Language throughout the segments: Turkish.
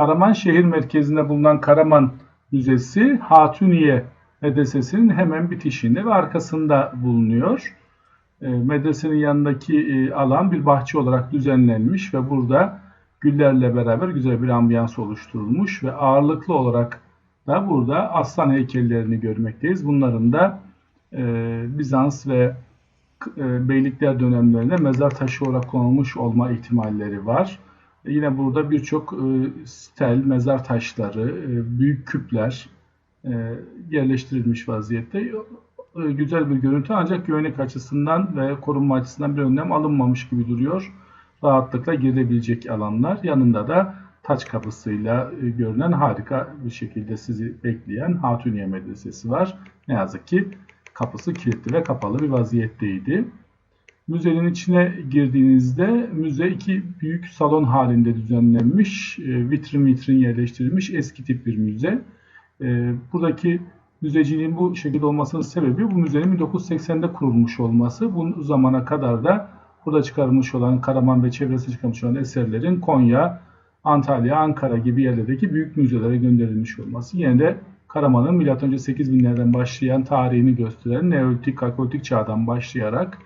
Karaman şehir merkezinde bulunan Karaman Müzesi Hatuniye Medresesi'nin hemen bitişinde ve arkasında bulunuyor. E, medresenin yanındaki e, alan bir bahçe olarak düzenlenmiş ve burada güllerle beraber güzel bir ambiyans oluşturulmuş ve ağırlıklı olarak da burada aslan heykellerini görmekteyiz. Bunların da e, Bizans ve beylikler dönemlerinde mezar taşı olarak konulmuş olma ihtimalleri var. Yine burada birçok e, stel, mezar taşları, e, büyük küpler e, yerleştirilmiş vaziyette. Güzel bir görüntü ancak güvenlik açısından ve korunma açısından bir önlem alınmamış gibi duruyor. Rahatlıkla girebilecek alanlar. Yanında da taç kapısıyla görünen harika bir şekilde sizi bekleyen Hatuniye Medresesi var. Ne yazık ki kapısı kilitli ve kapalı bir vaziyetteydi. Müzenin içine girdiğinizde müze iki büyük salon halinde düzenlenmiş, e, vitrin vitrin yerleştirilmiş eski tip bir müze. E, buradaki müzeciliğin bu şekilde olmasının sebebi bu müzenin 1980'de kurulmuş olması. Bu zamana kadar da burada çıkarılmış olan Karaman ve çevresi çıkarılmış olan eserlerin Konya, Antalya, Ankara gibi yerlerdeki büyük müzelere gönderilmiş olması. Yine de Karaman'ın M.Ö. 8000'lerden başlayan tarihini gösteren Neolitik, Kalkolitik çağdan başlayarak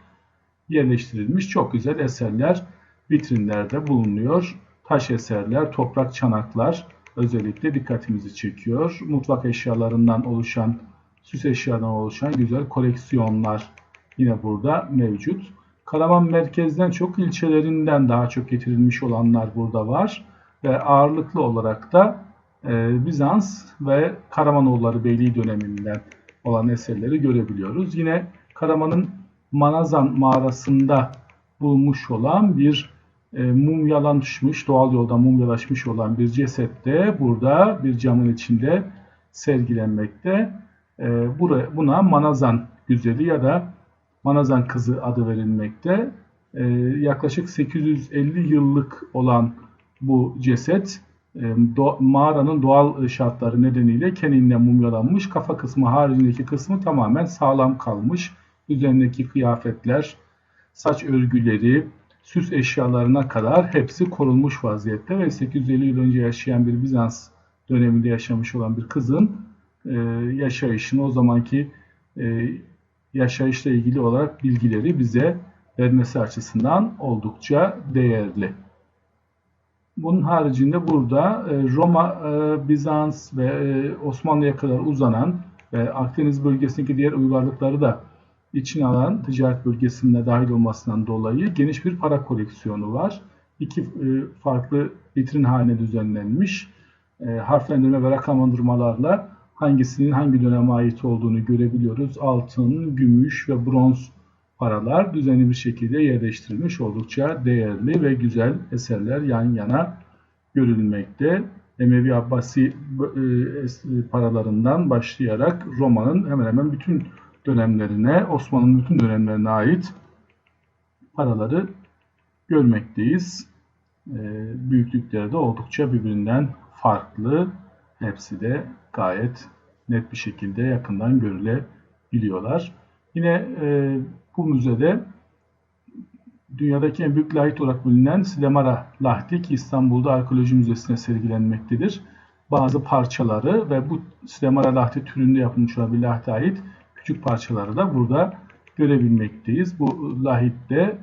yerleştirilmiş çok güzel eserler vitrinlerde bulunuyor. Taş eserler, toprak çanaklar özellikle dikkatimizi çekiyor. Mutfak eşyalarından oluşan, süs eşyalarından oluşan güzel koleksiyonlar yine burada mevcut. Karaman merkezden çok ilçelerinden daha çok getirilmiş olanlar burada var. Ve ağırlıklı olarak da e, Bizans ve Karamanoğulları Beyliği döneminden olan eserleri görebiliyoruz. Yine Karaman'ın Manazan mağarasında bulmuş olan bir e, mumyalanmış, doğal yoldan mumyalaşmış olan bir ceset de burada bir camın içinde sergilenmekte. E, buraya, buna Manazan güzeli ya da Manazan kızı adı verilmekte. E, yaklaşık 850 yıllık olan bu ceset e, mağaranın doğal şartları nedeniyle kendine mumyalanmış. Kafa kısmı haricindeki kısmı tamamen sağlam kalmış. Üzerindeki kıyafetler, saç örgüleri, süs eşyalarına kadar hepsi korunmuş vaziyette ve 850 yıl önce yaşayan bir Bizans döneminde yaşamış olan bir kızın e, yaşayışını o zamanki e, yaşayışla ilgili olarak bilgileri bize vermesi açısından oldukça değerli. Bunun haricinde burada e, Roma, e, Bizans ve e, Osmanlı'ya kadar uzanan ve Akdeniz bölgesindeki diğer uygarlıkları da içine alan ticaret bölgesinde dahil olmasından dolayı geniş bir para koleksiyonu var. İki farklı vitrin haline düzenlenmiş. Harflendirme ve rakamlandırmalarla hangisinin hangi döneme ait olduğunu görebiliyoruz. Altın, gümüş ve bronz paralar düzenli bir şekilde yerleştirilmiş oldukça değerli ve güzel eserler yan yana görülmekte. Emevi Abbasi e, paralarından başlayarak Roma'nın hemen hemen bütün dönemlerine, Osmanlı'nın bütün dönemlerine ait paraları görmekteyiz. E, büyüklükleri de oldukça birbirinden farklı. Hepsi de gayet net bir şekilde yakından görülebiliyorlar. Yine e, bu müzede dünyadaki en büyük lahit olarak bilinen Silemara lahti ki İstanbul'da Arkeoloji Müzesi'ne sergilenmektedir. Bazı parçaları ve bu Silemara lahti türünde yapılmış olan bir lahte ait küçük parçaları da burada görebilmekteyiz. Bu lahitte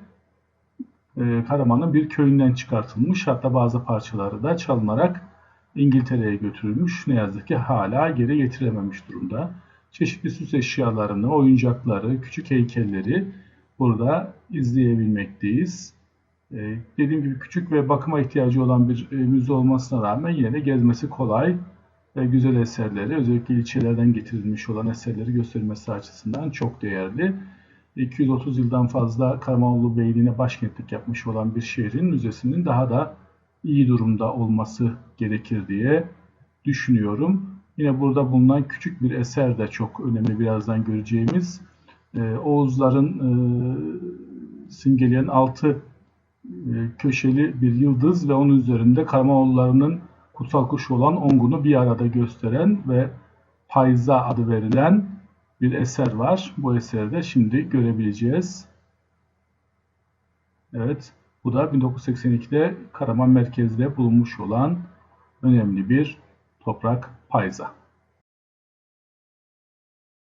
e, Karaman'ın bir köyünden çıkartılmış. Hatta bazı parçaları da çalınarak İngiltere'ye götürülmüş. Ne yazık ki hala geri getirememiş durumda çeşitli süs eşyalarını, oyuncakları, küçük heykelleri burada izleyebilmekteyiz. Ee, dediğim gibi küçük ve bakıma ihtiyacı olan bir e, müze olmasına rağmen yine de gezmesi kolay ve güzel eserleri, özellikle ilçelerden getirilmiş olan eserleri göstermesi açısından çok değerli. 230 yıldan fazla Karamanoğlu Beyliği'ne başkentlik yapmış olan bir şehrin müzesinin daha da iyi durumda olması gerekir diye düşünüyorum. Yine burada bulunan küçük bir eser de çok önemli birazdan göreceğimiz. E, Oğuzların e, simgeleyen altı e, köşeli bir yıldız ve onun üzerinde Karamanoğullarının kutsal kuşu olan Ongun'u bir arada gösteren ve Payza adı verilen bir eser var. Bu eseri de şimdi görebileceğiz. Evet, bu da 1982'de Karaman merkezde bulunmuş olan önemli bir toprak payza.